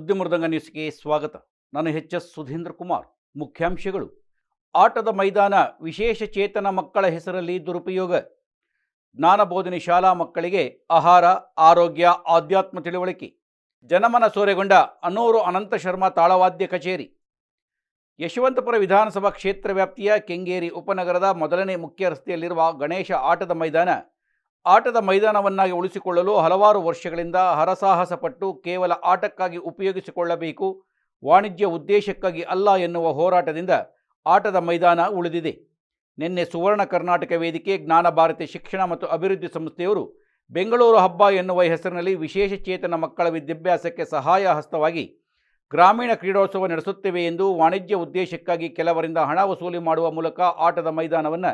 ಸುದ್ದಿ ಮೃದಂಗ ಸ್ವಾಗತ. ನಾನು ಎಚ್ ಎಸ್ ಸುಧೀಂದ್ರ ಕುಮಾರ್. ಮುಖ್ಯಾಂಶಗಳು. ಆಟದ ಮೈದಾನ, ವಿಶೇಷ ಚೇತನ ಮಕ್ಕಳ ಹೆಸರಲ್ಲಿ ದುರುಪಯೋಗ. ಜ್ಞಾನ ಬೋಧನೆ ಶಾಲಾ ಮಕ್ಕಳಿಗೆ ಆಹಾರ, ಆರೋಗ್ಯ, ಆಧ್ಯಾತ್ಮ ತಿಳುವಳಿಕೆ. ಜನಮನ ಸೋರೆಗೊಂಡ ಅನೂರು ಅನಂತ ಶರ್ಮಾ ತಾಳವಾದ್ಯ ಕಚೇರಿ. ಯಶವಂತಪುರ ವಿಧಾನಸಭಾ ಕ್ಷೇತ್ರ ವ್ಯಾಪ್ತಿಯ ಕೆಂಗೇರಿ ಉಪನಗರದ ಮೊದಲನೇ ಮುಖ್ಯ ರಸ್ತೆಯಲ್ಲಿರುವ ಗಣೇಶ ಆಟದ ಮೈದಾನ ಆಟದ ಮೈದಾನವನ್ನಾಗಿ ಉಳಿಸಿಕೊಳ್ಳಲು ಹಲವಾರು ವರ್ಷಗಳಿಂದ ಹರಸಾಹಸ ಪಟ್ಟು ಕೇವಲ ಆಟಕ್ಕಾಗಿ ಉಪಯೋಗಿಸಿಕೊಳ್ಳಬೇಕು, ವಾಣಿಜ್ಯ ಉದ್ದೇಶಕ್ಕಾಗಿ ಅಲ್ಲ ಎನ್ನುವ ಹೋರಾಟದಿಂದ ಆಟದ ಮೈದಾನ ಉಳಿದಿದೆ. ನಿನ್ನೆ ಸುವರ್ಣ ಕರ್ನಾಟಕ ವೇದಿಕೆ, ಜ್ಞಾನ ಭಾರತಿ ಶಿಕ್ಷಣ ಮತ್ತು ಅಭಿವೃದ್ಧಿ ಸಂಸ್ಥೆಯವರು ಬೆಂಗಳೂರು ಹಬ್ಬ ಎನ್ನುವ ಹೆಸರಿನಲ್ಲಿ ವಿಶೇಷ ಚೇತನ ಮಕ್ಕಳ ವಿದ್ಯಾಭ್ಯಾಸಕ್ಕೆ ಸಹಾಯ ಹಸ್ತವಾಗಿ ಗ್ರಾಮೀಣ ಕ್ರೀಡೋತ್ಸವ ನಡೆಸುತ್ತೇವೆ ಎಂದು ವಾಣಿಜ್ಯ ಉದ್ದೇಶಕ್ಕಾಗಿ ಕೆಲವರಿಂದ ಹಣ ವಸೂಲಿ ಮಾಡುವ ಮೂಲಕ ಆಟದ ಮೈದಾನವನ್ನು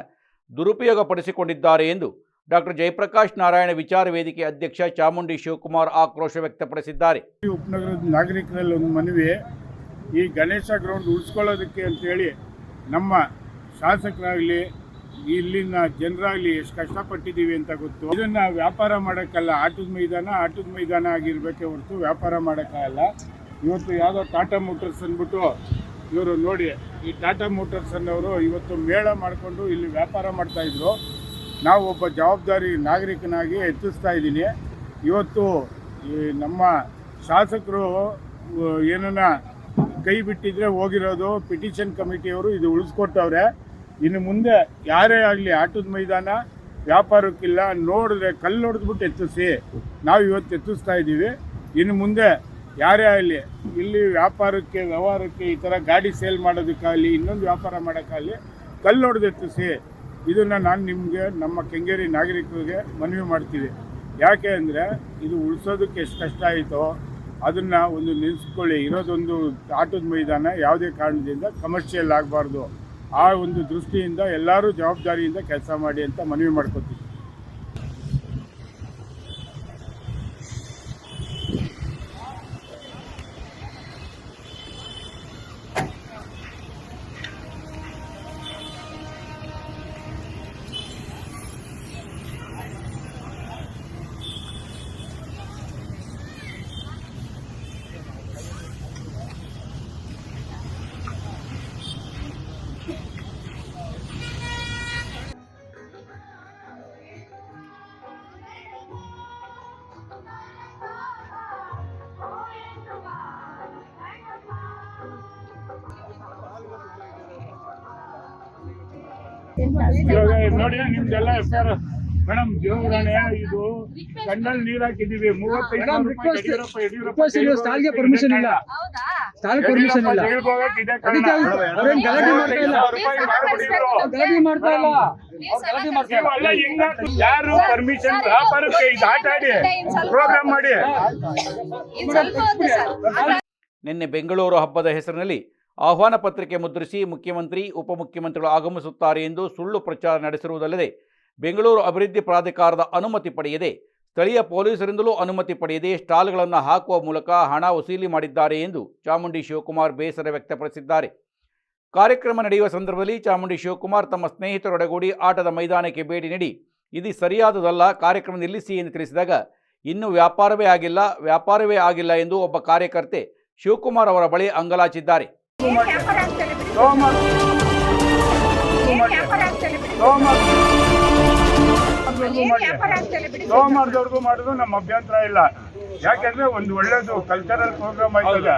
ದುರುಪಯೋಗಪಡಿಸಿಕೊಂಡಿದ್ದಾರೆ ಎಂದು ಡಾಕ್ಟರ್ ಜಯಪ್ರಕಾಶ್ ನಾರಾಯಣ ವಿಚಾರ ವೇದಿಕೆ ಅಧ್ಯಕ್ಷ ಚಾಮುಂಡಿ ಶಿವಕುಮಾರ್ ಆಕ್ರೋಶ ವ್ಯಕ್ತಪಡಿಸಿದ್ದಾರೆ. ಉಪನಗರದ ನಾಗರಿಕರಲ್ಲಿ ಒಂದು ಮನವಿ ಈ ಗಣೇಶ ಗ್ರೌಂಡ್ ಉಳಿಸ್ಕೊಳ್ಳೋದಕ್ಕೆ ಅಂತೇಳಿ ನಮ್ಮ ಶಾಸಕರಾಗಲಿ, ಇಲ್ಲಿನ ಜನರಾಗಲಿ ಎಷ್ಟು ಕಷ್ಟಪಟ್ಟಿದ್ದೀವಿ ಅಂತ ಗೊತ್ತು. ಇದನ್ನು ವ್ಯಾಪಾರ ಮಾಡೋಕ್ಕಲ್ಲ, ಆಟದ ಮೈದಾನ ಆಟದ ಮೈದಾನ ಆಗಿರಬೇಕೆ ಹೊರತು ವ್ಯಾಪಾರ ಮಾಡೋಕ್ಕಾಗಲ್ಲ. ಇವತ್ತು ಯಾವುದೋ ಟಾಟಾ ಮೋಟರ್ಸ್ ಅಂದ್ಬಿಟ್ಟು ಇವರು ನೋಡಿ, ಈ ಟಾಟಾ ಮೋಟರ್ಸ್ ಅನ್ನೋರು ಇವತ್ತು ಮೇಳ ಮಾಡಿಕೊಂಡು ಇಲ್ಲಿ ವ್ಯಾಪಾರ ಮಾಡ್ತಾಯಿದ್ರು ನಾವು ಒಬ್ಬ ಜವಾಬ್ದಾರಿ ನಾಗರಿಕನಾಗಿ ಹೆಚ್ಚಿಸ್ತಾ ಇದ್ದೀನಿ. ಇವತ್ತು ಈ ನಮ್ಮ ಶಾಸಕರು ಏನನ್ನ ಕೈ ಬಿಟ್ಟಿದ್ರೆ ಹೋಗಿರೋದು, ಪಿಟಿಷನ್ ಕಮಿಟಿಯವರು ಇದು ಉಳಿಸ್ಕೊಟ್ಟವ್ರೆ. ಇನ್ನು ಮುಂದೆ ಯಾರೇ ಆಗಲಿ ಆಟದ ಮೈದಾನ, ವ್ಯಾಪಾರಕ್ಕಿಲ್ಲ, ನೋಡಿದ್ರೆ ಕಲ್ಲು ಹೊಡೆದ್ಬಿಟ್ಟು ಎತ್ತಿಸಿ ನಾವು ಇವತ್ತು ಎತ್ತಿಸ್ತಾ ಇದ್ದೀವಿ. ಇನ್ನು ಮುಂದೆ ಯಾರೇ ಆಗಲಿ, ಇಲ್ಲಿ ವ್ಯಾಪಾರಕ್ಕೆ, ವ್ಯವಹಾರಕ್ಕೆ ಈ ಥರ ಗಾಡಿ ಸೇಲ್ ಮಾಡೋದಕ್ಕಾಗಲಿ, ಇನ್ನೊಂದು ವ್ಯಾಪಾರ ಮಾಡೋಕ್ಕಾಗಲಿ ಕಲ್ಲು ಹೊಡೆದು ಎತ್ತಿಸಿ ಇದನ್ನು ನಾನು ನಿಮಗೆ, ನಮ್ಮ ಕೆಂಗೇರಿ ನಾಗರಿಕರಿಗೆ ಮನವಿ ಮಾಡ್ತೀವಿ. ಯಾಕೆ ಅಂದರೆ, ಇದು ಉಳಿಸೋದಕ್ಕೆ ಎಷ್ಟು ಕಷ್ಟ ಆಯಿತೋ, ಅದನ್ನು ಒಂದು ನಿಲ್ಲಿಸ್ಕೊಳ್ಳಿ ಇರೋದೊಂದು ಆಟದ ಮೈದಾನ ಯಾವುದೇ ಕಾರಣದಿಂದ ಕಮರ್ಷಿಯಲ್ ಆಗಬಾರ್ದು. ಆ ಒಂದು ದೃಷ್ಟಿಯಿಂದ ಎಲ್ಲರೂ ಜವಾಬ್ದಾರಿಯಿಂದ ಕೆಲಸ ಮಾಡಿ ಅಂತ ಮನವಿ ಮಾಡ್ಕೊತೀವಿ. ಇವಾಗ ನೋಡಿ ನಿಮ್ದೆಲ್ಲ ಎಫ್ ಆರ್ ಮೇಡಮ್ ದೇವರಾಣೆ ಇದು ಕಣ್ಣಲ್ಲಿ ನೀರ್ ಹಾಕಿದೀವಿ ಮೂವತ್ತೈದು ಸ್ಟಾಲ್ಗೆ ಇಲ್ಲ. ಸ್ಟಾಲ್ ಪರ್ಮಿಷನ್ ಇಲ್ಲ. ಗಲಾಟೆ ಮಾಡ್ತಾ ಹಾಕ್ತೀರಿ? ಯಾರು ಪರ್ಮಿಷನ್ ವ್ಯಾಪಾರಕ್ಕೆ ಇದು ಆಟ ಆಡಿ ಪ್ರೋಗ್ರಾಮ್ ಮಾಡಿ. ಸರ್. ನಿನ್ನೆ ಬೆಂಗಳೂರು ಹಬ್ಬದ ಹೆಸರಿನಲ್ಲಿ ಆಹ್ವಾನ ಪತ್ರಿಕೆ ಮುದ್ರಿಸಿ ಮುಖ್ಯಮಂತ್ರಿ, ಉಪಮುಖ್ಯಮಂತ್ರಿಗಳು ಆಗಮಿಸುತ್ತಾರೆ ಎಂದು ಸುಳ್ಳು ಪ್ರಚಾರ ನಡೆಸಿರುವುದಲ್ಲದೆ ಬೆಂಗಳೂರು ಅಭಿವೃದ್ಧಿ ಪ್ರಾಧಿಕಾರದ ಅನುಮತಿ ಪಡೆಯದೆ ಸ್ಥಳೀಯ ಪೊಲೀಸರಿಂದಲೂ ಅನುಮತಿ ಪಡೆಯದೆ ಸ್ಟಾಲ್ಗಳನ್ನು ಹಾಕುವ ಮೂಲಕ ಹಣ ವಸೂಲಿ ಮಾಡಿದ್ದಾರೆ ಎಂದು ಚಾಮುಂಡಿ ಶಿವಕುಮಾರ್ ಬೇಸರ ವ್ಯಕ್ತಪಡಿಸಿದ್ದಾರೆ. ಕಾರ್ಯಕ್ರಮ ನಡೆಯುವ ಸಂದರ್ಭದಲ್ಲಿ ಚಾಮುಂಡಿ ಶಿವಕುಮಾರ್ ತಮ್ಮ ಸ್ನೇಹಿತರೊಡಗೂಡಿ ಆಟದ ಮೈದಾನಕ್ಕೆ ಭೇಟಿ ನೀಡಿ, ಇದು ಸರಿಯಾದುದಲ್ಲ, ಕಾರ್ಯಕ್ರಮ ನಿಲ್ಲಿಸಿ ಎಂದು ತಿಳಿಸಿದಾಗ, ಇನ್ನೂ ವ್ಯಾಪಾರವೇ ಆಗಿಲ್ಲ ವ್ಯಾಪಾರವೇ ಆಗಿಲ್ಲ ಎಂದು ಒಬ್ಬ ಕಾರ್ಯಕರ್ತೆ ಶಿವಕುಮಾರ್ ಅವರ ಬಳಿ ಅಂಗಲಾಚಿದ್ದಾರೆ. ಸೋಮವಾರದವರೆಗೂ ಮಾಡೋದು ನಮ್ಮ ಅಭ್ಯಂತರ ಇಲ್ಲ. ಯಾಕೆಂದ್ರೆ ಒಂದು ಒಳ್ಳೇದು ಕಲ್ಚರಲ್ ಪ್ರೋಗ್ರಾಮ್ ಆಯ್ತದ.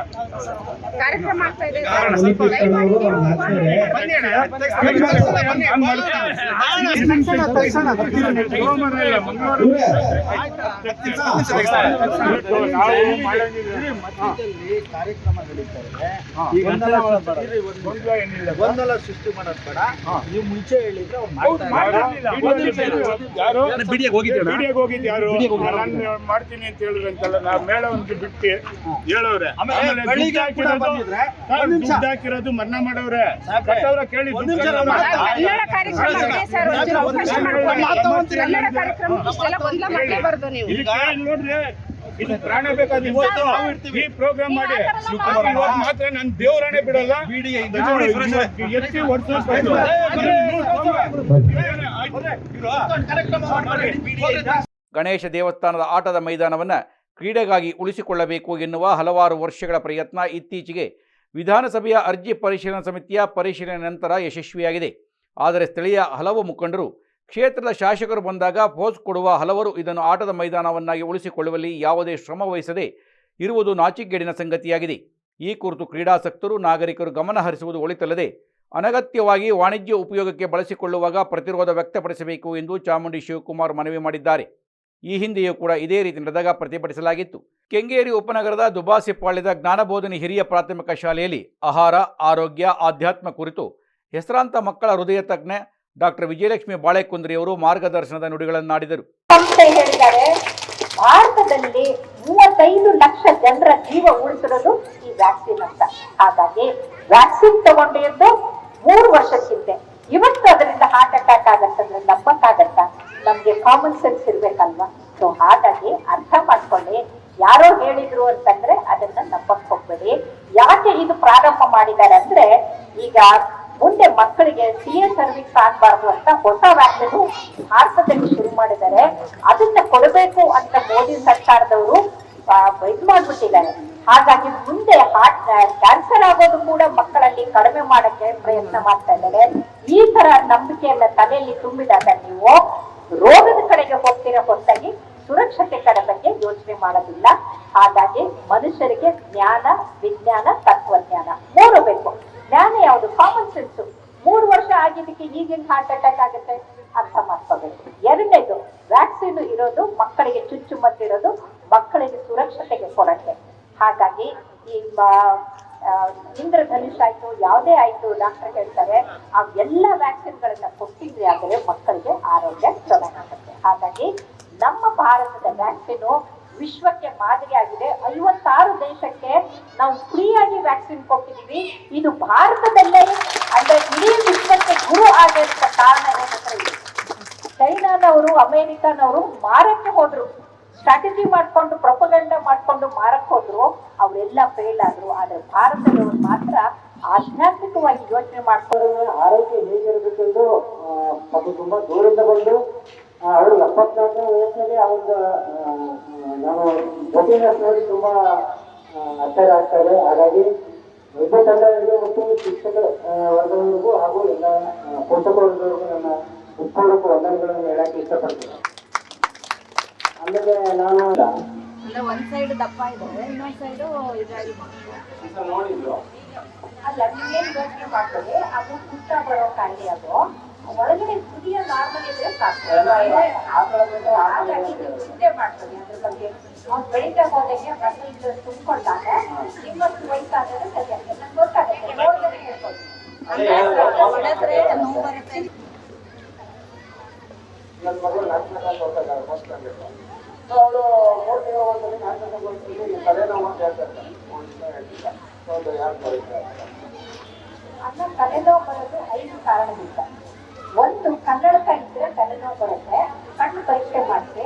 ಗೊಂದಲ ಸೃಷ್ಟಿ ಮಾಡೋದ್ ಬೇಡ. ನೀವು ಮುಂಚೆ ಹೇಳಿದ್ರೆ? ಬಿಡಿಯಾಗಿ ಹೋಗಿದ್ದು ಯಾರು? ನಾನು ಮಾಡ್ತೀನಿ ಅಂತ ಹೇಳಿದ್ರೆ ಅಂತಲ್ಲ ನಾ ಮೇಳ ಒಂದು ಬಿಟ್ಟು ಹೇಳೋರೆ ದುಡ್ಡು ಹಾಕಿರೋದು- ಮನ್ನಾ ಮಾಡವ್ರೆ. ಸಾಕ್ರೆ. ಕೇಳಿ ಕನ್ನಡ ಕಾರ್ಯಕ್ರಮ ನೀವು. ಇಲ್ಲಿ ನೋಡ್ರಿ ಇದು ಪ್ರಾಣ ಬೇಕಾದ್ರೆ ಇವತ್ತು ಈ ಪ್ರೋಗ್ರಾಮ್ ಮಾಡಿ. ಇವತ್ತು ಮಾತ್ರ ನಾನು ದೇವರಾಣೆ ಬಿಡಲ್ಲ. ಎತ್ತಿ ಹೊಡ್ಸ್ಬೇಕು. ಕಾರ್ಯಕ್ರಮ ಮಾಡಿ ಗಣೇಶ ದೇವಸ್ಥಾನದ ಆಟದ ಮೈದಾನವನ್ನು ಕ್ರೀಡೆಗಾಗಿ ಉಳಿಸಿಕೊಳ್ಳಬೇಕು ಎನ್ನುವ ಹಲವಾರು ವರ್ಷಗಳ ಪ್ರಯತ್ನ ಇತ್ತೀಚೆಗೆ ವಿಧಾನಸಭೆಯ ಅರ್ಜಿ ಪರಿಶೀಲನಾ ಸಮಿತಿಯ ಪರಿಶೀಲನೆ ನಂತರ ಯಶಸ್ವಿಯಾಗಿದೆ. ಆದರೆ ಸ್ಥಳೀಯ ಹಲವು ಮುಖಂಡರು, ಕ್ಷೇತ್ರದ ಶಾಸಕರು ಬಂದಾಗ ಪೋಸ್ ಕೊಡುವ ಹಲವರು ಇದನ್ನು ಆಟದ ಮೈದಾನವನ್ನಾಗಿ ಉಳಿಸಿಕೊಳ್ಳುವಲ್ಲಿ ಯಾವುದೇ ಶ್ರಮ ವಹಿಸದೆ ಇರುವುದು ನಾಚಿಗೇಡಿನ ಸಂಗತಿಯಾಗಿದೆ. ಈ ಕುರಿತು ಕ್ರೀಡಾಸಕ್ತರು, ನಾಗರಿಕರು ಗಮನ ಹರಿಸುವುದು ಒಳಿತಲ್ಲದೆ ಅನಗತ್ಯವಾಗಿ ವಾಣಿಜ್ಯ ಉಪಯೋಗಕ್ಕೆ ಬಳಸಿಕೊಳ್ಳುವಾಗ ಪ್ರತಿರೋಧ ವ್ಯಕ್ತಪಡಿಸಬೇಕು ಎಂದು ಚಾಮುಂಡಿ ಶಿವಕುಮಾರ್ ಮನವಿ ಮಾಡಿದ್ದಾರೆ. ಈ ಹಿಂದೆಯೂ ಕೂಡ ಇದೇ ರೀತಿ ನಡೆದಾಗ ಪ್ರತಿಭಟಿಸಲಾಗಿತ್ತು. ಕೆಂಗೇರಿ ಉಪನಗರದ ದುಬಾಸಿಪಾಳ್ಯದ ಜ್ಞಾನಬೋಧನೆ ಹಿರಿಯ ಪ್ರಾಥಮಿಕ ಶಾಲೆಯಲ್ಲಿ ಆಹಾರ, ಆರೋಗ್ಯ, ಆಧ್ಯಾತ್ಮ ಕುರಿತು ಹೆಸರಾಂತ ಮಕ್ಕಳ ಹೃದಯ ತಜ್ಞ ಡಾಕ್ಟರ್ ವಿಜಯಲಕ್ಷ್ಮಿ ಬಾಳೆಕುಂದ್ರಿಯವರು ಮಾರ್ಗದರ್ಶನದ ನುಡಿಗಳನ್ನಾಡಿದರು ಭಾರತದಲ್ಲಿ ಮೂವತ್ತೈದು ಲಕ್ಷ ಜನರ ಜೀವ ಉಳಿಸಿರೋದು ಈ ವ್ಯಾಕ್ಸಿನ್ ಅಂತ. ಹಾಗಾಗಿ ವ್ಯಾಕ್ಸಿನ್ ತಗೊಂಡಿದ್ದು ಮೂರು ವರ್ಷಕ್ಕಿಂತೆ ಇವತ್ತು ಅದರಿಂದ ಹಾರ್ಟ್ ಅಟ್ಯಾಕ್ ಆಗತ್ತಂದ್ರೆ ನಂಬಕ್ಕಾಗತ್ತ ನಮ್ಗೆ ಕಾಮನ್ ಸೆನ್ಸ್ ಇರ್ಬೇಕಲ್ವಾ? ಸೊ ಹಾಗಾಗಿ ಅರ್ಥ ಮಾಡ್ಕೊಳ್ಳಿ. ಯಾರೋ ಹೇಳಿದ್ರು ಅಂತಂದ್ರೆ ಅದನ್ನ ನಂಬಕ್ ಹೋಗ್ಬೇಡಿ. ಯಾಕೆ ಇದು ಪ್ರಾರಂಭ ಮಾಡಿದ್ದಾರೆ ಅಂದ್ರೆ, ಈಗ ಮುಂದೆ ಮಕ್ಕಳಿಗೆ ಸಿ ಎ ಸರ್ವಿಸ್ ಆಗ್ಬಾರ್ದು ಅಂತ ಹೊಸ ವ್ಯಾಕ್ಸಿನ್ ಭಾರತದಲ್ಲಿ ಶುರು ಮಾಡಿದ್ದಾರೆ. ಅದನ್ನ ಕೊಡಬೇಕು ಅಂತ ಮೋದಿ ಸರ್ಕಾರದವರು ಇದು ಮಾಡ್ಬಿಟ್ಟಿದ್ದಾರೆ. ಹಾಗಾಗಿ ಮುಂದೆ ಹಾರ್ಟ್ ಕ್ಯಾನ್ಸರ್ ಆಗೋದು ಕೂಡ ಮಕ್ಕಳಲ್ಲಿ ಕಡಿಮೆ ಮಾಡಕ್ಕೆ ಪ್ರಯತ್ನ ಮಾಡ್ತಾ ಇದ್ದಾರೆ. ಈ ತರ ನಂಬಿಕೆಯನ್ನ ತಲೆಯಲ್ಲಿ ತುಂಬಿದಾಗ ನೀವು ರೋಗದ ಕಡೆಗೆ ಹೋಗ್ತಿರೋ ಹೊರತಾಗಿ ಸುರಕ್ಷತೆ ಕಡೆ ಬಗ್ಗೆ ಯೋಚನೆ ಮಾಡೋದಿಲ್ಲ. ಹಾಗಾಗಿ ಮನುಷ್ಯರಿಗೆ ಜ್ಞಾನ, ವಿಜ್ಞಾನ, ತತ್ವಜ್ಞಾನ ಮೂರು ಬೇಕು. ಜ್ಞಾನ ಯಾವುದು? ಕಾಮನ್ ಸೆನ್ಸ್ ಮೂರು ವರ್ಷ ಆಗಿದ್ದಕ್ಕೆ ಈಗಿನ ಹಾರ್ಟ್ ಅಟ್ಯಾಕ್ ಆಗುತ್ತೆ. ಅರ್ಥ ಮಾಡ್ಕೋಬೇಕು. ಎರಡನೇದು ವ್ಯಾಕ್ಸಿನ್ ಇರೋದು ಮಕ್ಕಳಿಗೆ ಚುಚ್ಚುಮದ್ದಿರೋದು ಮಕ್ಕಳಿಗೆ ಸುರಕ್ಷತೆಗೆ ಕೊಡಕ್ಕೆ. ಹಾಗಾಗಿ ಈ ಇಂದ್ರಧನುಷ್ ಆಯ್ತು, ಯಾವುದೇ ಆಯ್ತು ಡಾಕ್ಟರ್ ಹೇಳ್ತಾರೆ, ಆ ಎಲ್ಲ ವ್ಯಾಕ್ಸಿನ್ಗಳನ್ನ ಕೊಟ್ಟಿದ್ರೆ ಆದರೆ ಮಕ್ಕಳಿಗೆ ಆರೋಗ್ಯ ಚೆನ್ನಾಗುತ್ತೆ ಹಾಗಾಗಿ ನಮ್ಮ ಭಾರತದ ವ್ಯಾಕ್ಸಿನ್ ವಿಶ್ವಕ್ಕೆ ಮಾದರಿಯಾಗಿದೆ ಐವತ್ತಾರು ದೇಶಕ್ಕೆ ನಾವು ಫ್ರೀಯಾಗಿ ವ್ಯಾಕ್ಸಿನ್ ಕೊಟ್ಟಿದೀವಿ ಇದು ಭಾರತದಲ್ಲೇ ಅಂದ್ರೆ ಇಡೀ ವಿಶ್ವಕ್ಕೆ ಗುರು ಆಗಿರುವ ಕಾರಣ ಏನಂದ್ರೆ. ಚೈನಾದವರು ಅಮೆರಿಕನವರು ಮಾರಕ್ಕೆ ಹೋದ್ರು. ಸ್ಟ್ರಾಟಜಿ ಮಾಡ್ಕೊಂಡು ಪ್ರಪಗಂಡ ಮಾಡ್ಕೊಂಡು ಮಾರಕ್ ಹೋದ್ರು ಅವರೆಲ್ಲ ಫೇಲ್ ಆದ್ರು. ಆದ್ರೆ ಭಾರತದವರು ಮಾತ್ರ ಆಧ್ಯಾತ್ಮಿಕವಾಗಿ ಯೋಚನೆ ಮಾಡ್ಕೊಂಡು ಆರೋಗ್ಯ ಹೇಗಿರಬೇಕೆಂದು ಅದು ತುಂಬಾ ದೂರದಿಂದ ಬಂದು ಅವರು ಎಪ್ಪತ್ನಾಲ್ಕನೇ ವಯಸ್ಸಿನಲ್ಲಿ ಆ, ನಾನು ಜೊತೆಯನ್ನು ನೋಡಿ ತುಂಬಾ ಅಚ್ಚರಿ ಆಗ್ತಾರೆ. ಹಾಗಾಗಿ ವೈದ್ಯ ತಂಡಗಳಿಗೆ ಮತ್ತು ಶಿಕ್ಷಕ ವರ್ಗದವರೆಗೂ ಹಾಗೂ ಎಲ್ಲ ಆ, ಪೋಷಕ ವರ್ಗದವರೆಗೂ ನನ್ನ ಉತ್ಪಾದಕ ವಂದನೆಗಳನ್ನು ಹೇಳಕ್ಕೆ ಇಷ್ಟಪಡ್ತೀನಿ. ಆಮೇಲೆ ನಾನು ಅಂದ್ರೆ ಒಂದ್ ಸೈಡ್ ದಪ್ಪ ಇದೆ ಇನ್ನೊಂದ್ ಸೈಡ್ ಇದಾಗಿ ನೋಡಿದ್ರು. ಅಲ್ಲ ನೀವೇನ್ ಯೋಚನೆ ಮಾಡ್ಕೊಳ್ಳಿ ಅದು ಸುತ್ತ ಬರೋ ಕಾಯಿಲೆ ಅದು. ಒಳಗಡೆ ಕುದಿಯ ನಾರ್ಮಲ್ ಇದ್ರೆ ಸಾಕು. ಹಾಗಾಗಿ ನೀವು ಚಿಂತೆ ಮಾಡ್ತದೆ ಅದ್ರ ಬಗ್ಗೆ. ಅವ್ನು ಬೆಳಿಗ್ಗೆ ಹೋದಂಗೆ ಮಕ್ಕಳಿಗೆ ತುಂಬಿಕೊಂಡಾಗ ನಿಮ್ಮಷ್ಟು ವಯಸ್ಸಾದ್ರೆ ಸರಿ ಆಗ್ತದೆ ನಂಗೆ ಗೊತ್ತಾಗುತ್ತೆ ನೋಡಿದ್ರೆ ನೋವು ಬರುತ್ತೆ. ನನ್ನ ಮಗಳು ಕ್ಲಾಸ್ ಓದ್ತಾ ಫಸ್ಟ್ ಸ್ಟ್ಯಾಂಡರ್ಡ್ ಅವಳು ಮೂರು ತಿಂಗಳು ಒಂದ್ಸಲಿ ನಾಲ್ಕನೇ ಕ್ಲಾಸ್ ತಲೆನೋವು ಅಂತ ಸೊ ಅದು ಯಾಕೆ ಬರುತ್ತೆ ಅನ್ನ ತಲೆನೋವು ಬರೋದು ಐದು ಕಾರಣದಿಂದ ಒಂದು, ಕನ್ನಡಕ ಇದ್ರೆ ತಲೆನೋವು ಬರುತ್ತೆ, ಕಣ್ಣು ಪರೀಕ್ಷೆ ಮಾಡಿಸಿ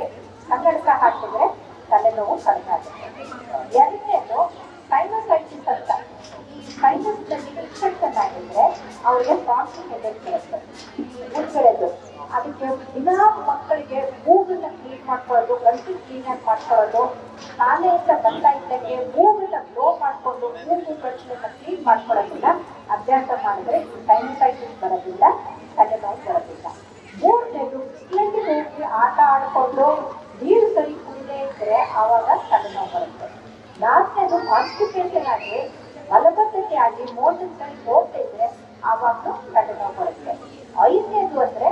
ಕನ್ನಡಕ ಹಾಕಿದ್ರೆ ತಲೆನೋವು ಕಡಿಮೆ ಆಗುತ್ತೆ ಎರಡನೇದು ಸೈನಸೈಟಿಸ್ ಅಂತ. ಈ ಸೈನಸ್ನಲ್ಲಿ ಇನ್ಫೆಕ್ಷನ್ ಆಗಿದ್ರೆ, ಅವ್ರಿಗೆ ಪ್ರಾಬ್ಲಮ್ ಎಫೆಕ್ಟ್ ಇರುತ್ತೆ ಮುಂದ್ಗಡೆದು. ಅದಕ್ಕೆ ದಿನ ಮಕ್ಕಳಿಗೆ ಮೂಗನ್ನ ಕ್ಲೀನ್ ಮಾಡ್ಕೊಳ್ಳೋದು, ಗಂಟು ಕ್ಲೀನ್ ಆಗಿ ಮಾಡ್ಕೊಳ್ಳೋದು ಶಾಲೆಯಿಂದ ಬರ್ತಾ ಇದ್ದಂಗೆ ಮೂಗನ್ನ ಗ್ಲೋ ಮಾಡ್ಕೊಂಡು ಮೂಗು ಗಂಟಲನ್ನ ಕ್ಲೀನ್ ಮಾಡ್ಕೊಳ್ಳೋದಿಲ್ಲ ಅಭ್ಯಾಸ ಮಾಡಿದ್ರೆ ಸೈನಿಟೈಸಿಂಗ್ ಬರೋದಿಲ್ಲ ತಲೆನೋವು ಬರೋದಿಲ್ಲ. ಮೂರನೇದು ಬಿಸಿಲಲ್ಲಿ ಹೋಗಿ ಆಟ ಆಡಿಕೊಂಡು ನೀರು ಸರಿ ಕುಡಿದೇ ಇದ್ರೆ ಆವಾಗ ತಲೆನೋವು ಬರುತ್ತೆ. ನಾಲ್ಕನೇದು ಕಾನ್ಸ್ಟಿಪೇಷನ್ ಆಗಿ ಮಲಬದ್ಧತೆ ಆಗಿ ಮೋಷನ್ ಸರಿ ಹೋಗ್ತಾ ಇದ್ರೆ ಆವಾಗ ತಲೆನೋವು ಬರುತ್ತೆ. ಐದನೇದು ಅಂದ್ರೆ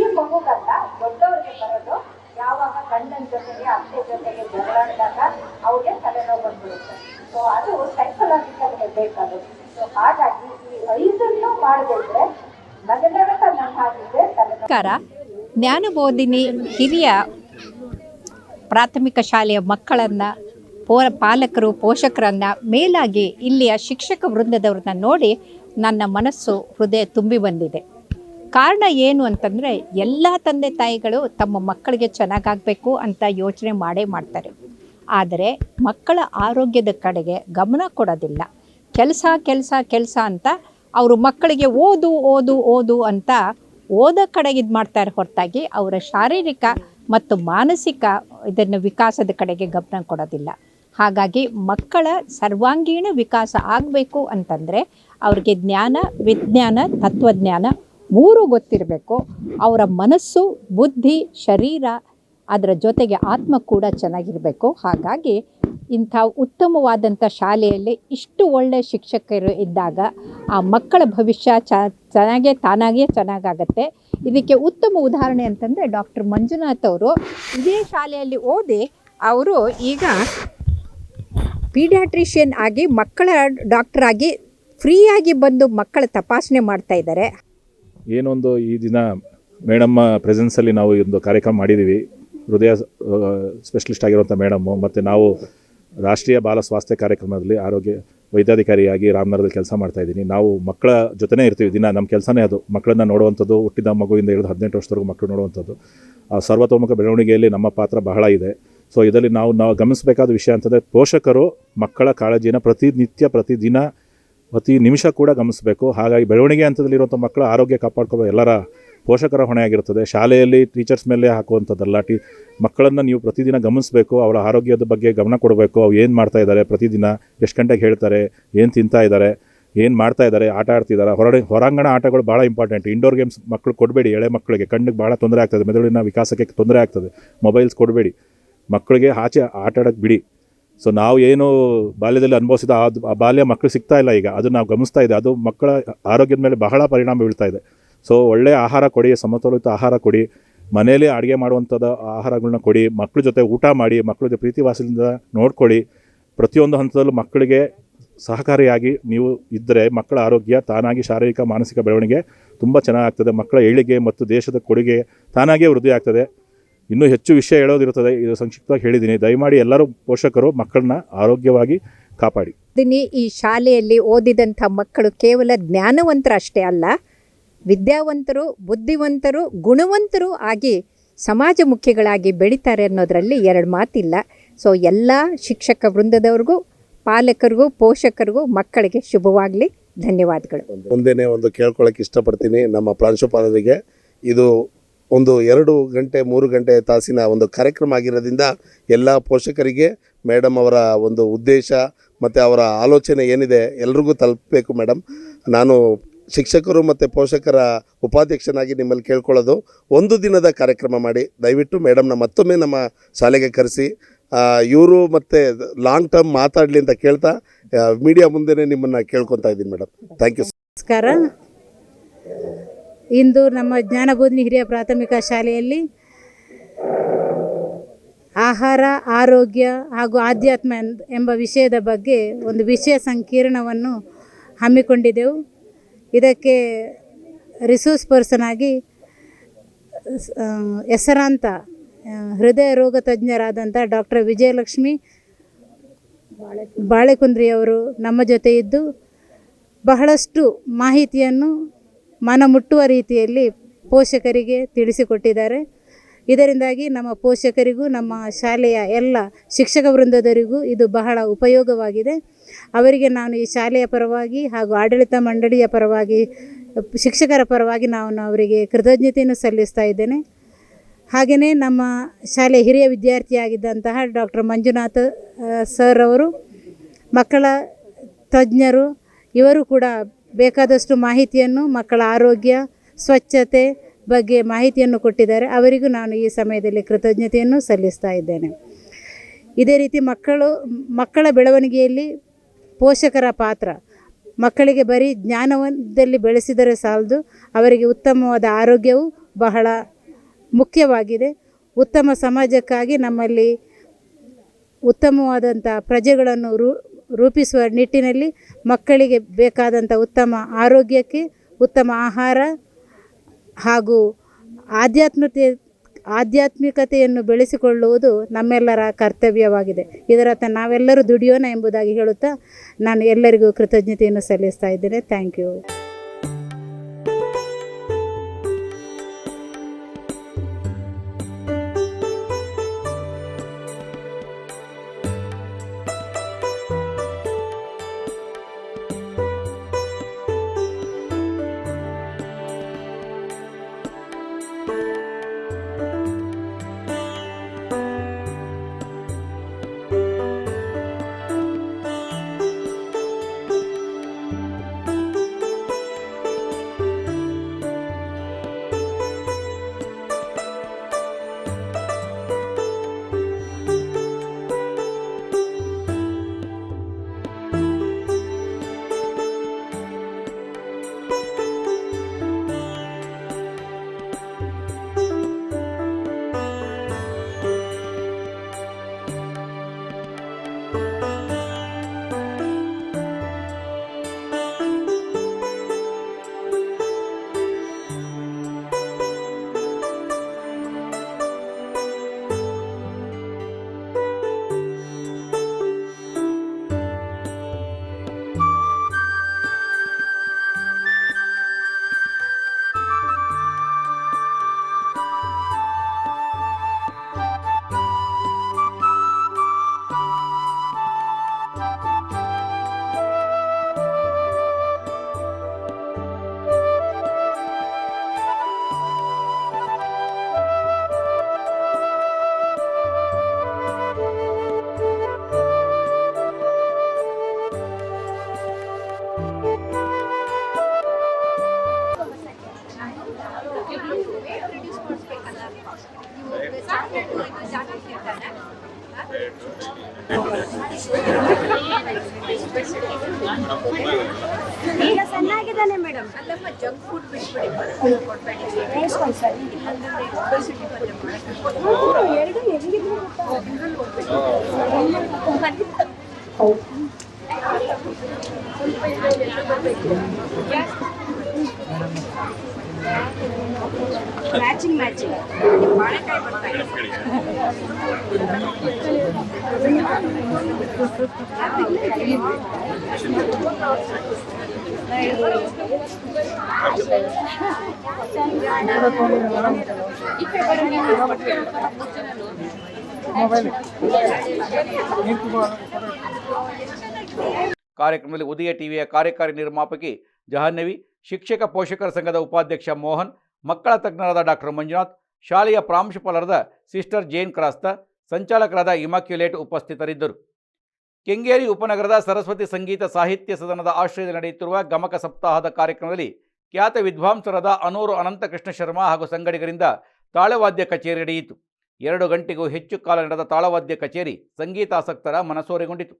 ಈ ಮಗುಗಲ್ಲ ದೊಡ್ಡವರಿಗೆ ಬರೋದು ಯಾವಾಗ ಗಂಡನ ಜೊತೆಗೆ, ಅತ್ತೆ ಜೊತೆಗೆ ಜಗಳಾಡಿದಾಗ ಅವ್ರಿಗೆ ತಲೆನೋವು ಬಂದ್ಬಿಡುತ್ತೆ. ಸೊ ಅದು ಸೈಕಲಾಜಿಕಲ್ ಅದು ಸೊ ಹಾಗಾಗಿ ಈ ಐದನ್ನು ಮಾಡದಿದ್ರೆ ನಗನಗತ ನನ್ನ ಹಾಗಿದ್ರೆ ನಮಸ್ಕಾರ. ಜ್ಞಾನಬೋಧಿನಿ ಹಿರಿಯ ಪ್ರಾಥಮಿಕ ಶಾಲೆಯ ಮಕ್ಕಳನ್ನು, ಪೋ, ಪಾಲಕರು, ಪೋಷಕರನ್ನು ಮೇಲಾಗಿ ಇಲ್ಲಿಯ ಶಿಕ್ಷಕ ವೃಂದದವ್ರನ್ನ ನೋಡಿ ನನ್ನ ಮನಸ್ಸು, ಹೃದಯ ತುಂಬಿ ಬಂದಿದೆ. ಕಾರಣ ಏನು ಅಂತಂದರೆ ಎಲ್ಲ ತಂದೆ ತಾಯಿಗಳು ತಮ್ಮ ಮಕ್ಕಳಿಗೆ ಚೆನ್ನಾಗಾಗಬೇಕು ಅಂತ ಯೋಚನೆ ಮಾಡೇ ಮಾಡ್ತಾರೆ. ಆದರೆ ಮಕ್ಕಳ ಆರೋಗ್ಯದ ಕಡೆಗೆ ಗಮನ ಕೊಡೋದಿಲ್ಲ. ಕೆಲಸ ಕೆಲಸ ಕೆಲಸ ಅಂತ ಅವರು ಮಕ್ಕಳಿಗೆ ಓದು ಓದು ಓದು ಅಂತ ಓದೋ ಕಡೆಗೆ ಇದು ಮಾಡ್ತಾರೆ ಹೊರತಾಗಿ ಅವರ ಶಾರೀರಿಕ ಮತ್ತು ಮಾನಸಿಕ ಇದನ್ನು ವಿಕಾಸದ ಕಡೆಗೆ ಗಮನ ಕೊಡೋದಿಲ್ಲ. ಹಾಗಾಗಿ ಮಕ್ಕಳ ಸರ್ವಾಂಗೀಣ ವಿಕಾಸ ಆಗಬೇಕು ಅಂತಂದರೆ ಅವ್ರಿಗೆ ಜ್ಞಾನ, ವಿಜ್ಞಾನ, ತತ್ವಜ್ಞಾನ ಮೂರು ಗೊತ್ತಿರಬೇಕು. ಅವರ ಮನಸ್ಸು, ಬುದ್ಧಿ, ಶರೀರ, ಅದರ ಜೊತೆಗೆ ಆತ್ಮ ಕೂಡ ಚೆನ್ನಾಗಿರಬೇಕು. ಹಾಗಾಗಿ ಇಂಥ ಉತ್ತಮವಾದಂಥ ಶಾಲೆಯಲ್ಲಿ ಇಷ್ಟು ಒಳ್ಳೆಯ ಶಿಕ್ಷಕರು ಇದ್ದಾಗ ಆ ಮಕ್ಕಳ ಭವಿಷ್ಯ ಚೆನ್ನಾಗೇ ತಾನಾಗೇ ಚೆನ್ನಾಗಾಗತ್ತೆ. ಇದಕ್ಕೆ ಉತ್ತಮ ಉದಾಹರಣೆ ಅಂತಂದರೆ ಡಾಕ್ಟರ್ ಮಂಜುನಾಥ್ ಅವರು ಇದೇ ಶಾಲೆಯಲ್ಲಿ ಓದಿ ಅವರು ಈಗ ಪೀಡಿಯಾಟ್ರಿಷಿಯನ್ ಆಗಿ ಮಕ್ಕಳ ಡಾಕ್ಟರ್ ಆಗಿ ಫ್ರೀಯಾಗಿ ಬಂದು ಮಕ್ಕಳ ತಪಾಸಣೆ ಮಾಡ್ತಾ ಇದ್ದಾರೆ. ಏನೊಂದು ಈ ದಿನ ಮೇಡಮ್ಮ ಪ್ರೆಸೆನ್ಸಲ್ಲಿ ನಾವು ಒಂದು ಕಾರ್ಯಕ್ರಮ ಮಾಡಿದ್ದೀವಿ. ಹೃದಯ ಸ್ಪೆಷಲಿಸ್ಟ್ ಆಗಿರುವಂಥ ಮೇಡಮ್ಮು, ಮತ್ತು ನಾವು ರಾಷ್ಟ್ರೀಯ ಬಾಲ ಸ್ವಾಸ್ಥ್ಯ ಕಾರ್ಯಕ್ರಮದಲ್ಲಿ ಆರೋಗ್ಯ ವೈದ್ಯಾಧಿಕಾರಿಯಾಗಿ ರಾಮನಗರದಲ್ಲಿ ಕೆಲಸ ಮಾಡ್ತಾ ಇದ್ದೀನಿ. ನಾವು ಮಕ್ಕಳ ಜೊತೆನೇ ಇರ್ತೀವಿ ದಿನ, ನಮ್ಮ ಕೆಲಸನೇ ಅದು. ಮಕ್ಕಳನ್ನ ನೋಡುವಂಥದ್ದು, ಹುಟ್ಟಿದ ಮಗುವಿಂದ ಹಿಡಿದು ಹದಿನೆಂಟು ವರ್ಷದವರೆಗೂ ಮಕ್ಕಳು ನೋಡುವಂಥದ್ದು. ಆ ಸರ್ವತೋಮುಖ ಬೆಳವಣಿಗೆಯಲ್ಲಿ ನಮ್ಮ ಪಾತ್ರ ಬಹಳ ಇದೆ. ಸೊ ಇದರಲ್ಲಿ ನಾವು ನಾವು ಗಮನಿಸಬೇಕಾದ ವಿಷಯ ಅಂತಂದರೆ, ಪೋಷಕರು ಮಕ್ಕಳ ಕಾಳಜಿನ ಪ್ರತಿನಿತ್ಯ, ಪ್ರತಿದಿನ ಪ್ರತಿ ನಿಮಿಷ ಕೂಡ ಗಮನಿಸಬೇಕು. ಹಾಗಾಗಿ ಬೆಳವಣಿಗೆ ಹಂತದಲ್ಲಿರುವಂಥ ಮಕ್ಕಳ ಆರೋಗ್ಯ ಕಾಪಾಡ್ಕೋಬೇಕು ಎಲ್ಲರ ಪೋಷಕರ ಹೊಣೆಯಾಗಿರ್ತದೆ ಶಾಲೆಯಲ್ಲಿ ಟೀಚರ್ಸ್ ಮೇಲೆ ಹಾಕುವಂಥದ್ದಲ್ಲ. ಟಿ, ಮಕ್ಕಳನ್ನು ನೀವು ಪ್ರತಿದಿನ ಗಮನಿಸಬೇಕು. ಅವರ ಆರೋಗ್ಯದ ಬಗ್ಗೆ ಗಮನ ಕೊಡಬೇಕು. ಅವು ಏನು ಮಾಡ್ತಾ ಇದ್ದಾರೆ? ಪ್ರತಿದಿನ ಎಷ್ಟು ಗಂಟೆಗೆ ಹೇಳ್ತಾರೆ? ಏನು ತಿಂತಾ ಇದ್ದಾರೆ? ಏನು ಮಾಡ್ತಾ ಇದ್ದಾರೆ? ಆಟ ಆಡ್ತಿದ್ದಾರೆ ಹೊರಡೆ, ಹೊರಾಂಗಣ ಆಟಗಳು ಭಾಳ ಇಂಪಾರ್ಟೆಂಟ್ ಇಂಡೋರ್ ಗೇಮ್ಸ್ ಮಕ್ಕಳು ಕೊಡಬೇಡಿ. ಎಳೆ ಮಕ್ಕಳಿಗೆ ಕಣ್ಣಿಗೆ ಭಾಳ ತೊಂದರೆ ಆಗ್ತದೆ. ಮೆದುಳಿನ ವಿಕಾಸಕ್ಕೆ ತೊಂದರೆ ಆಗ್ತದೆ. ಮೊಬೈಲ್ಸ್ ಕೊಡಬೇಡಿ. ಮಕ್ಕಳಿಗೆ ಆಚೆ ಆಟ ಆಡೋಕ್ಕೆ ಬಿಡಿ. ಸೊ ನಾವು ಏನು ಬಾಲ್ಯದಲ್ಲಿ ಅನುಭವಿಸಿದ ಅದು ಆ ಬಾಲ್ಯ ಮಕ್ಕಳು ಸಿಗ್ತಾ ಇಲ್ಲ ಈಗ. ಅದು ನಾವು ಗಮನಿಸ್ತಾ ಇದೆ. ಅದು ಮಕ್ಕಳ ಆರೋಗ್ಯದ ಮೇಲೆ ಬಹಳ ಪರಿಣಾಮ ಬೀಳ್ತಾ ಇದೆ. ಸೊ ಒಳ್ಳೆಯ ಆಹಾರ ಕೊಡಿ, ಸಮತೋಲಿತ ಆಹಾರ ಕೊಡಿ, ಮನೆಯಲ್ಲೇ ಅಡುಗೆ ಮಾಡುವಂಥದ್ದು ಆಹಾರಗಳನ್ನ ಕೊಡಿ ಮಕ್ಕಳ ಜೊತೆ ಊಟ ಮಾಡಿ ಮಕ್ಕಳ ಜೊತೆ ಪ್ರೀತಿ ವಾಸದಿಂದ ನೋಡ್ಕೊಳ್ಳಿ. ಪ್ರತಿಯೊಂದು ಹಂತದಲ್ಲೂ ಮಕ್ಕಳಿಗೆ ಸಹಕಾರಿಯಾಗಿ ನೀವು ಇದ್ದರೆ ಮಕ್ಕಳ ಆರೋಗ್ಯ, ತಾನಾಗಿ ಶಾರೀರಿಕ, ಮಾನಸಿಕ ಬೆಳವಣಿಗೆ ತುಂಬ ಚೆನ್ನಾಗಾಗ್ತದೆ ಮಕ್ಕಳ ಏಳಿಗೆ ಮತ್ತು ದೇಶದ ಕೊಡುಗೆ ತಾನಾಗಿಯೇ ವೃದ್ಧಿ ಆಗ್ತದೆ ಇನ್ನೂ ಹೆಚ್ಚು ವಿಷಯ ಹೇಳೋದಿರುತ್ತದೆ. ಇದು ಸಂಕ್ಷಿಪ್ತವಾಗಿ ಹೇಳಿದ್ದೀನಿ. ದಯಮಾಡಿ ಎಲ್ಲರೂ ಪೋಷಕರು ಮಕ್ಕಳನ್ನ ಆರೋಗ್ಯವಾಗಿ ಕಾಪಾಡಿ. ದಿನಿ ಈ ಶಾಲೆಯಲ್ಲಿ ಓದಿದಂಥ ಮಕ್ಕಳು ಕೇವಲ ಜ್ಞಾನವಂತರಷ್ಟೇ ಅಲ್ಲ ವಿದ್ಯಾವಂತರು ಬುದ್ಧಿವಂತರು ಗುಣವಂತರು ಆಗಿ ಸಮಾಜಮುಖಿಗಳಾಗಿ ಬೆಳೀತಾರೆ ಅನ್ನೋದರಲ್ಲಿ ಎರಡು ಮಾತಿಲ್ಲ. ಸೊ ಎಲ್ಲ ಶಿಕ್ಷಕ ವೃಂದದವ್ರಿಗೂ ಪಾಲಕರಿಗೂ ಪೋಷಕರಿಗೂ ಮಕ್ಕಳಿಗೆ ಶುಭವಾಗಲಿ. ಧನ್ಯವಾದಗಳು. ಮುಂದೆನೇ ಒಂದು ಕೇಳ್ಕೊಳ್ಳೋಕೆ ಇಷ್ಟಪಡ್ತೀನಿ ನಮ್ಮ ಪ್ರಾಂಶುಪಾಲರಿಗೆ. ಇದು ಒಂದು ಎರಡು ಗಂಟೆ, ಮೂರು ಗಂಟೆ ತಾಸಿನ ಒಂದು ಕಾರ್ಯಕ್ರಮ ಆಗಿರೋದ್ರಿಂದ ಎಲ್ಲ ಪೋಷಕರಿಗೆ ಮೇಡಮ್ ಅವರ ಒಂದು ಉದ್ದೇಶ ಮತ್ತು ಅವರ ಆಲೋಚನೆ ಏನಿದೆ ಎಲ್ರಿಗೂ ತಲುಪಬೇಕು ಮೇಡಮ್ ನಾನು ಶಿಕ್ಷಕರು ಮತ್ತು ಪೋಷಕರ ಉಪಾಧ್ಯಕ್ಷನಾಗಿ ನಿಮ್ಮಲ್ಲಿ ಕೇಳ್ಕೊಳ್ಳೋದು ಒಂದು ದಿನದ ಕಾರ್ಯಕ್ರಮ ಮಾಡಿ. ದಯವಿಟ್ಟು ಮೇಡಮ್ನ ಮತ್ತೊಮ್ಮೆ ನಮ್ಮ ಶಾಲೆಗೆ ಕರೆಸಿ. ಇವರು ಮತ್ತು ಲಾಂಗ್ ಟರ್ಮ್ ಮಾತಾಡಲಿ ಅಂತ ಕೇಳ್ತಾ ಮೀಡಿಯಾ ಮುಂದೆನೇ ನಿಮ್ಮನ್ನು ಕೇಳ್ಕೊತಾ ಇದ್ದೀನಿ ಮೇಡಮ್ ಥ್ಯಾಂಕ್ ಯು ನಮಸ್ಕಾರ. ಇಂದು ನಮ್ಮ ಜ್ಞಾನಬೋಧಿನಿ ಹಿರಿಯ ಪ್ರಾಥಮಿಕ ಶಾಲೆಯಲ್ಲಿ ಆಹಾರ, ಆರೋಗ್ಯ ಹಾಗೂ ಆಧ್ಯಾತ್ಮ ಎಂಬ ವಿಷಯದ ಬಗ್ಗೆ ಒಂದು ವಿಷಯ ಸಂಕೀರ್ಣವನ್ನು ಹಮ್ಮಿಕೊಂಡಿದ್ದೆವು ಇದಕ್ಕೆ ರಿಸೋರ್ಸ್ ಪರ್ಸನ್ ಆಗಿ ಹೆಸರಾಂತ ಹೃದಯ ರೋಗ ತಜ್ಞರಾದಂಥ ಡಾಕ್ಟರ್ ವಿಜಯಲಕ್ಷ್ಮಿ ಬಾಳೆಕುಂದ್ರಿಯವರು ನಮ್ಮ ಜೊತೆ ಇದ್ದು ಬಹಳಷ್ಟು ಮಾಹಿತಿಯನ್ನು ಮನಮುಟ್ಟುವ ರೀತಿಯಲ್ಲಿ ಪೋಷಕರಿಗೆ ತಿಳಿಸಿಕೊಟ್ಟಿದ್ದಾರೆ. ಇದರಿಂದಾಗಿ ನಮ್ಮ ಪೋಷಕರಿಗೂ, ನಮ್ಮ ಶಾಲೆಯ ಎಲ್ಲ ಶಿಕ್ಷಕ ವೃಂದದವರಿಗೂ ಇದು ಬಹಳ ಉಪಯೋಗವಾಗಿದೆ. ಅವರಿಗೆ ನಾನು ಈ ಶಾಲೆಯ ಪರವಾಗಿ ಹಾಗೂ ಆಡಳಿತ ಮಂಡಳಿಯ ಪರವಾಗಿ, ಶಿಕ್ಷಕರ ಪರವಾಗಿ ನಾನು ಅವರಿಗೆ ಕೃತಜ್ಞತೆಯನ್ನು ಸಲ್ಲಿಸ್ತಾ ಇದ್ದೇನೆ. ಹಾಗೆಯೇ ನಮ್ಮ ಶಾಲೆಯ ಹಿರಿಯ ವಿದ್ಯಾರ್ಥಿಯಾಗಿದ್ದಂತಹ ಡಾಕ್ಟರ್ ಮಂಜುನಾಥ ಸರ್ ಅವರು, ಮಕ್ಕಳ ತಜ್ಞರು, ಇವರು ಕೂಡ ಬೇಕಾದಷ್ಟು ಮಾಹಿತಿಯನ್ನು ಮಕ್ಕಳ ಆರೋಗ್ಯ, ಸ್ವಚ್ಛತೆ ಬಗ್ಗೆ ಮಾಹಿತಿಯನ್ನು ಕೊಟ್ಟಿದ್ದಾರೆ. ಅವರಿಗೂ ನಾನು ಈ ಸಮಯದಲ್ಲಿ ಕೃತಜ್ಞತೆಯನ್ನು ಸಲ್ಲಿಸ್ತಾ ಇದ್ದೇನೆ. ಇದೇ ರೀತಿ ಮಕ್ಕಳು, ಮಕ್ಕಳ ಬೆಳವಣಿಗೆಯಲ್ಲಿ ಪೋಷಕರ ಪಾತ್ರ. ಮಕ್ಕಳಿಗೆ ಬರೀ ಜ್ಞಾನದಲ್ಲಿ ಬೆಳೆಸಿದರೆ ಸಾಲದು, ಅವರಿಗೆ ಉತ್ತಮವಾದ ಆರೋಗ್ಯವು ಬಹಳ ಮುಖ್ಯವಾಗಿದೆ. ಉತ್ತಮ ಸಮಾಜಕ್ಕಾಗಿ ನಮ್ಮಲ್ಲಿ ಉತ್ತಮವಾದಂಥ ಪ್ರಜೆಗಳನ್ನು ರೂ ರೂಪಿಸುವ ನಿಟ್ಟಿನಲ್ಲಿ ಮಕ್ಕಳಿಗೆ ಬೇಕಾದಂಥ ಉತ್ತಮ ಆರೋಗ್ಯಕ್ಕೆ ಉತ್ತಮ ಆಹಾರ ಹಾಗೂ ಆಧ್ಯಾತ್ಮತೆ ಆಧ್ಯಾತ್ಮಿಕತೆಯನ್ನು ಬೆಳೆಸಿಕೊಳ್ಳುವುದು ನಮ್ಮೆಲ್ಲರ ಕರ್ತವ್ಯವಾಗಿದೆ. ಇದರತ್ತ ನಾವೆಲ್ಲರೂ ದುಡಿಯೋಣ ಎಂಬುದಾಗಿ ಹೇಳುತ್ತಾ ನಾನು ಎಲ್ಲರಿಗೂ ಕೃತಜ್ಞತೆಯನ್ನು ಸಲ್ಲಿಸ್ತಾ ಇದ್ದೇನೆ. Thank you. ಮ್ಯಾಚಿಂಗ್ ಮ್ಯಾಚಿಂಗ್ ಬಾಳೆಕಾಯಿ ಬರ್ತಾ ಇದೆ ಕಾರ್ಯಕ್ರಮದಲ್ಲಿ ಉದಯ ಟಿವಿಯ ಕಾರ್ಯಕಾರಿ ನಿರ್ಮಾಪಕಿ ಜಹಾನ್ನವಿ ಶಿಕ್ಷಕ ಪೋಷಕರ ಸಂಘದ ಉಪಾಧ್ಯಕ್ಷ ಮೋಹನ್ ಮಕ್ಕಳ ತಜ್ಞರಾದ ಡಾಕ್ಟರ್ ಮಂಜುನಾಥ್, ಶಾಲೆಯ ಪ್ರಾಂಶುಪಾಲರಾದ ಸಿಸ್ಟರ್ ಜೇನ್ ಕ್ರಾಸ್ತ, ಸಂಚಾಲಕರಾದ ಇಮಾಕ್ಯುಲೇಟ್ ಉಪಸ್ಥಿತರಿದ್ದರು. ಕೆಂಗೇರಿ ಉಪನಗರದ ಸರಸ್ವತಿ ಸಂಗೀತ ಸಾಹಿತ್ಯ ಸದನದ ಆಶ್ರಯದಲ್ಲಿ ನಡೆಯುತ್ತಿರುವ ಗಮಕ ಸಪ್ತಾಹದ ಕಾರ್ಯಕ್ರಮದಲ್ಲಿ ಖ್ಯಾತ ವಿದ್ವಾಂಸರಾದ ಅನೂರು ಅನಂತಕೃಷ್ಣ ಶರ್ಮಾ ಹಾಗೂ ಸಂಗಡಿಗರಿಂದ ತಾಳವಾದ್ಯ ಕಚೇರಿ ನಡೆಯಿತು. ಎರಡು ಗಂಟೆಗೂ ಹೆಚ್ಚು ಕಾಲ ನಡೆದ ತಾಳವಾದ್ಯ ಕಚೇರಿ ಸಂಗೀತಾಸಕ್ತರ ಮನಸೂರೆಗೊಂಡಿತು.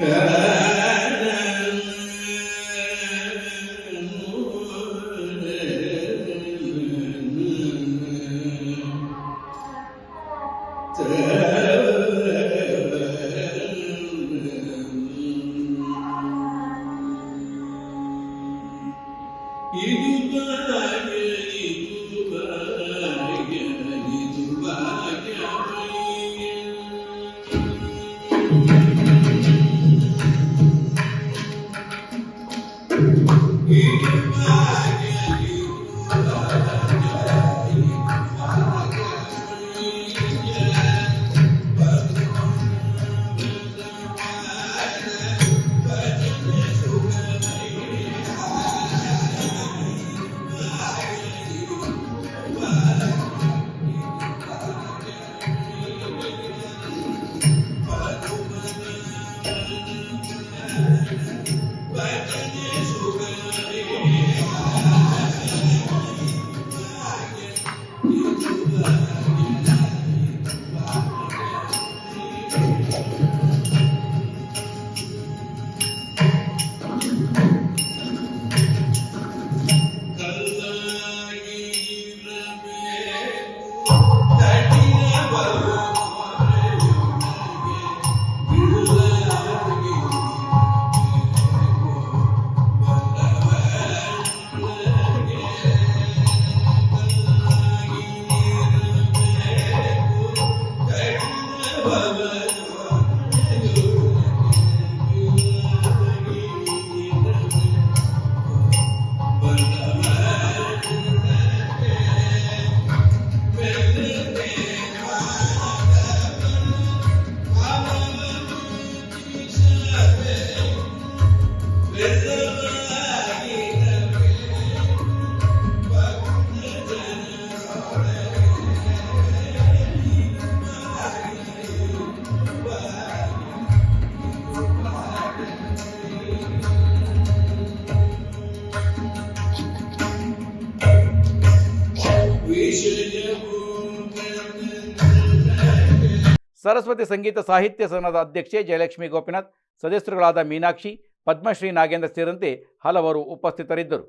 Yeah. ಸರಸ್ವತಿ ಸಂಗೀತ ಸಾಹಿತ್ಯ ಸಂಘದ ಅಧ್ಯಕ್ಷೆ ಜಯಲಕ್ಷ್ಮಿ ಗೋಪಿನಾಥ್ ಸದಸ್ಯರುಗಳಾದ ಮೀನಾಕ್ಷಿ ಪದ್ಮಶ್ರೀ ನಾಗೇಂದ್ರ ಸೇರಿದಂತೆ ಹಲವರು ಉಪಸ್ಥಿತರಿದ್ದರು.